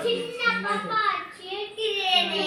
చిన్న పాప చేతిరేనే